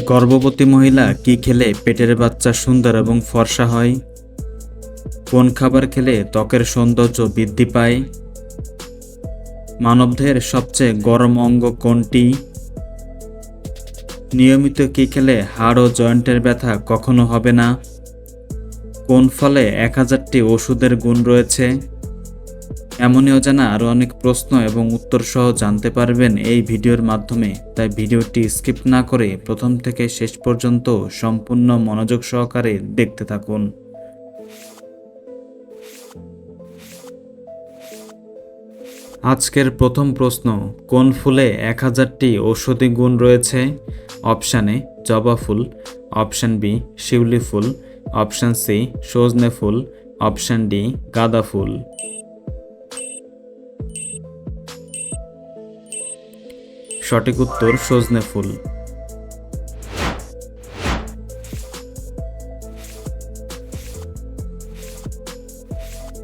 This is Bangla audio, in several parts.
গর্ভবতী মহিলা কি খেলে পেটের বাচ্চা সুন্দর এবং ফর্সা হয়? কোন খাবার খেলে ত্বকের সৌন্দর্য বৃদ্ধি পায়? মানবদেহের সবচেয়ে গরম অঙ্গ কোনটি? নিয়মিত কি খেলে হাড় ও জয়েন্টের ব্যথা কখনো হবে না? কোন ফলে এক হাজারটি ওষুধের গুণ রয়েছে? এমনই অজানা আরও অনেক প্রশ্ন এবং উত্তর সহ জানতে পারবেন এই ভিডিওর মাধ্যমে। তাই ভিডিওটি স্কিপ না করে প্রথম থেকে শেষ পর্যন্ত সম্পূর্ণ মনোযোগ সহকারে দেখতে থাকুন। আজকের প্রথম প্রশ্ন, কোন ফুলে এক হাজারটি ঔষধি গুণ রয়েছে? অপশান এ, জবা ফুল। অপশান বি, শিউলি ফুল। অপশান সি, সজনে ফুল। অপশান ডি, গাঁদা ফুল। সঠিক উত্তর সজনে ফুল।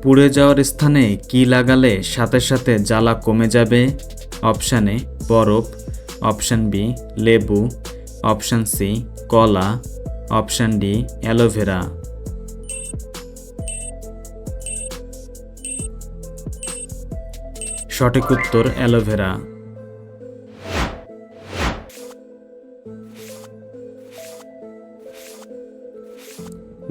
পুড়ে যাওয়ার স্থানে কি লাগালে সাথে সাথে জ্বালা কমে যাবে? অপশান বরফ। অপশান বি, লেবু। অপশান সি, কলা। Option D, aloe vera. সঠিক উত্তর অ্যালোভেরা।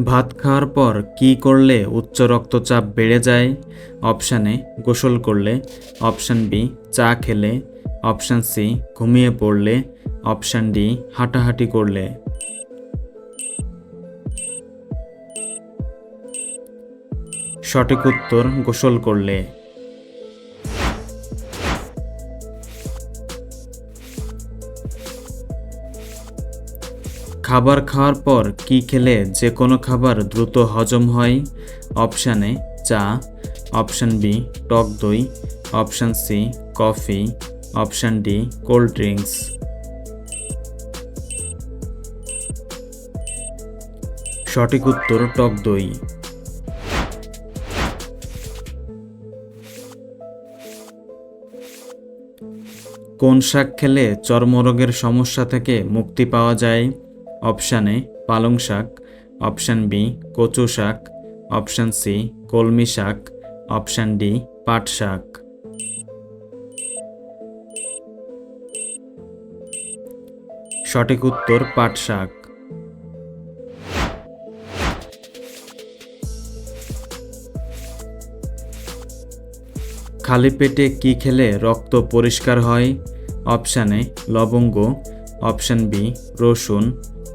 ভাত খাওয়ার পর কি করলে উচ্চ রক্তচাপ বেড়ে যায়? অপশানে গোসল করলে। অপশান বি, চা খেলে। অপশান সি, ঘুমিয়ে পড়লে। অপশান ডি, হাঁটাহাঁটি করলে। সঠিক উত্তর, গোসল করলে। খাবার খাওয়ার পর কি খেলে যে কোনো খাবার দ্রুত হজম হয়? অপশান এ, চা। অপশান বি, টক দই। Option C, coffee. Option D, cold drinks. সঠিক উত্তর, টক দই। কোন শাক খেলে চর্মরোগের সমস্যা থেকে মুক্তি পাওয়া যায়? অপশান এ পালং শাক, অপশান বি কচু শাক, অপশান সি কলমি শাক, অপশান ডি পাট শাক। সঠিক উত্তর পাট শাক। খালি পেটে কি খেলে রক্ত পরিষ্কার হয়? অপশান এ লবঙ্গ, অপশান বি রসুন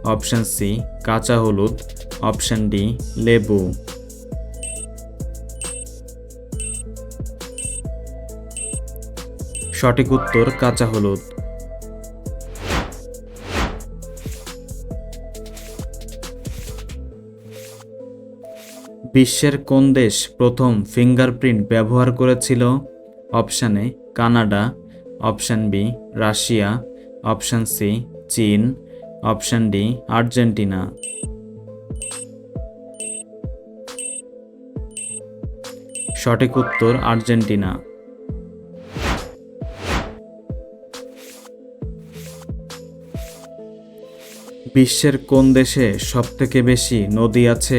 অপশান সি, কাঁচা হলুদ। অপশান ডি, লেবু। সঠিক উত্তর, কাঁচা হলুদ। বিশ্বের কোন দেশ প্রথম ফিঙ্গারপ্রিন্ট ব্যবহার করেছিল? Option A, Canada. Option B, Russia. Option C, চীন। অপশান ডি আর্জেন্টিনা সঠিক উত্তর, আর্জেন্টিনা। বিশ্বের কোন দেশে সবথেকে বেশি নদী আছে?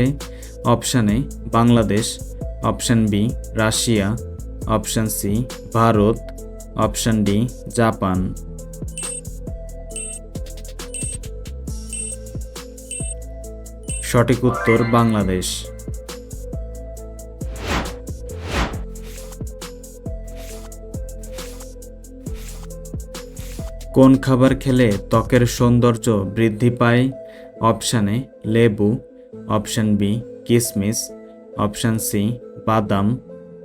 Option A Bangladesh. Option B Russia. Option C Bharat. Option D Japan. সঠিক উত্তর বাংলাদেশ। কোন খাবার খেলে ত্বকের সৌন্দর্য বৃদ্ধি পায়? অপশান এ, লেবু। অপশান বি, কিসমিস। অপশান সি, বাদাম।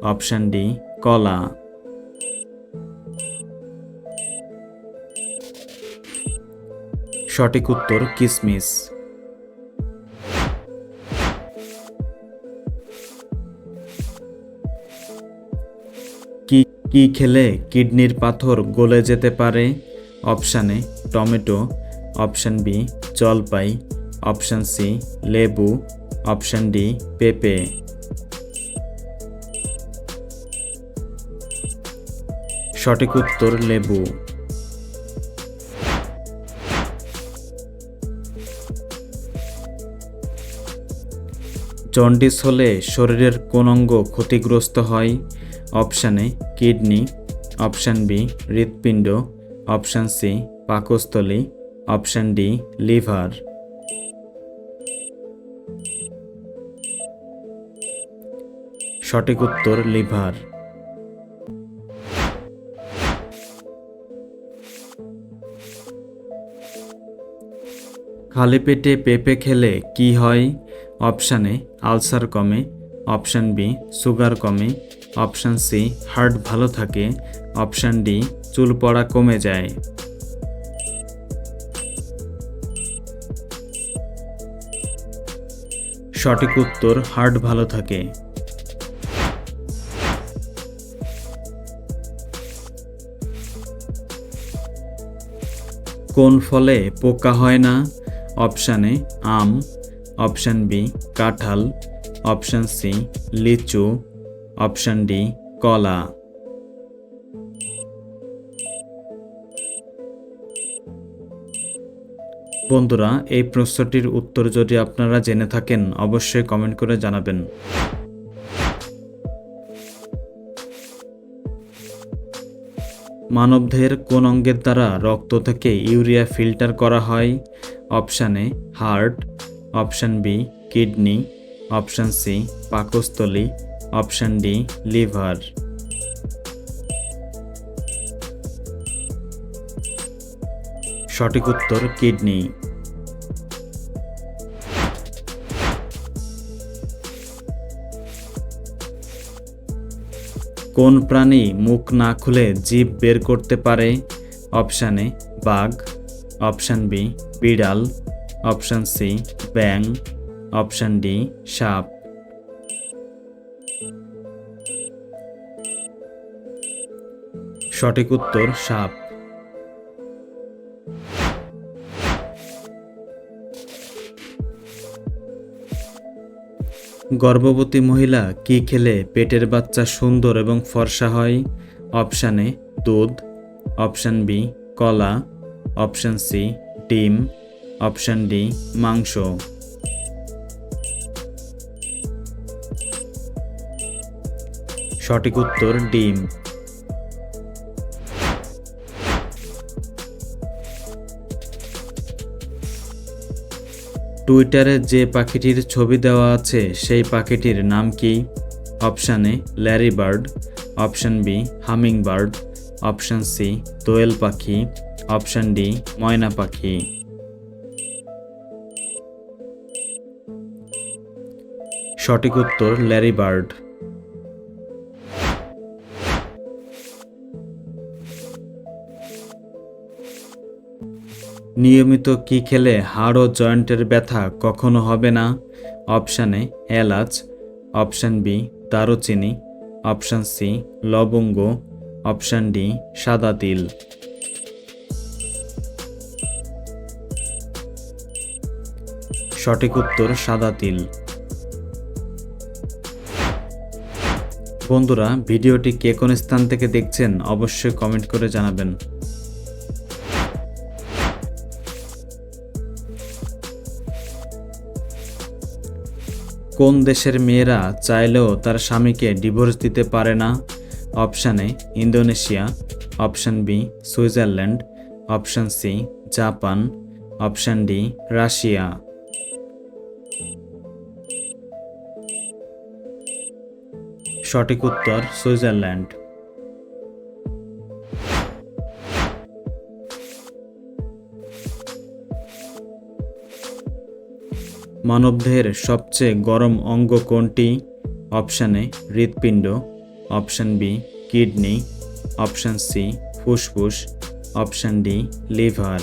অপশান ডি, কলা। সঠিক উত্তর কিশমিশ কি খেলে কিডনির পাথর গলে যেতে পারে? Option A, tomato. Option B, জলপাই। অপশান সি, লেবু। অপশান ডি, পেঁপে। সঠিক উত্তর, লেবু। জন্ডিস হলে শরীরের কোন অঙ্গ ক্ষতিগ্রস্ত হয়? Option A kidney, option B হৃৎপিণ্ড, অপশান সি পাকস্থলী, অপশান ডি লিভার। সঠিক উত্তর লিভার। খালি পেটে পেঁপে খেলে কি হয়? অপশান এ আলসার কমে, অপশান বি সুগার কমে অপশান সি, হার্ট ভালো থাকে। অপশান ডি, চুল পড়া কমে যায়। সঠিক উত্তর, হার্ট ভালো থাকে। কোন ফলে পোকা হয় না? অপশান এ, আম। অপশান বি, কাঁঠাল। অপশান সি, লিচু। অপশান ডি কলা বন্ধুরা, এই প্রশ্নটির উত্তর যদি আপনারা জেনে থাকেন, অবশ্যই কমেন্ট করে জানাবেন। মানবদেহের কোন অঙ্গের দ্বারা রক্ত থেকে ইউরিয়া ফিল্টার করা হয়? Option A heart option B kidney option C পাকস্থলী. Option D, liver. সঠিক উত্তর, কিডনি। কোন প্রাণী মুখ না খুলে জিভ বের করতে পারে? অপশান বাঘ। অপশান বি, বিড়াল। অপশান সি ব্যাং অপশান ডি, সাপ। সঠিক উত্তর সাপ। গর্ভবতী মহিলা কি খেলে পেটের বাচ্চা সুন্দর এবং ফর্সা হয়? অপশান দুধ। অপশান বি, কলা। অপশান সি, ডিম। অপশান ডি, মাংস। সঠিক উত্তর ডিম। টুইটারে যে পাখিটির ছবি দেওয়া আছে, সেই পাখিটির নাম কি? Option A, Larry bird. Option B humming bird option C দোয়েল পাখি। অপশান ডি, ময়না পাখি। সঠিক উত্তর ল্যারি বার্ড। নিয়মিত কি খেলে হাড় ও জয়েন্টের ব্যথা কখনো হবে না? অপশান এ, এলাচ। অপশান বি, দারুচিনি। অপশান সি, লবঙ্গ। অপশান ডি, সাদা তিল। সঠিক উত্তর, সাদা তিল। বন্ধুরা, ভিডিওটি কে কোন স্থান থেকে দেখছেন অবশ্যই কমেন্ট করে জানাবেন। কোন দেশের মেয়েরা চাইলেও তার স্বামীকে ডিভোর্স দিতে পারে না? Option A, Indonesia. Option B, Switzerland. Option C, Japan. Option D, Russia. সঠিক উত্তর, সুইজারল্যান্ড। মানবদেহের সবচেয়ে গরম অঙ্গ কোনটি? অপশান এ, হৃৎপিণ্ড। Option B, kidney. Option C, ফুসফুস। Option D, liver.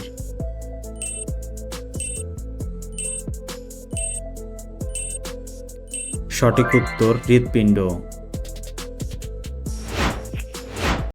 সঠিক উত্তর হৃৎপিণ্ড।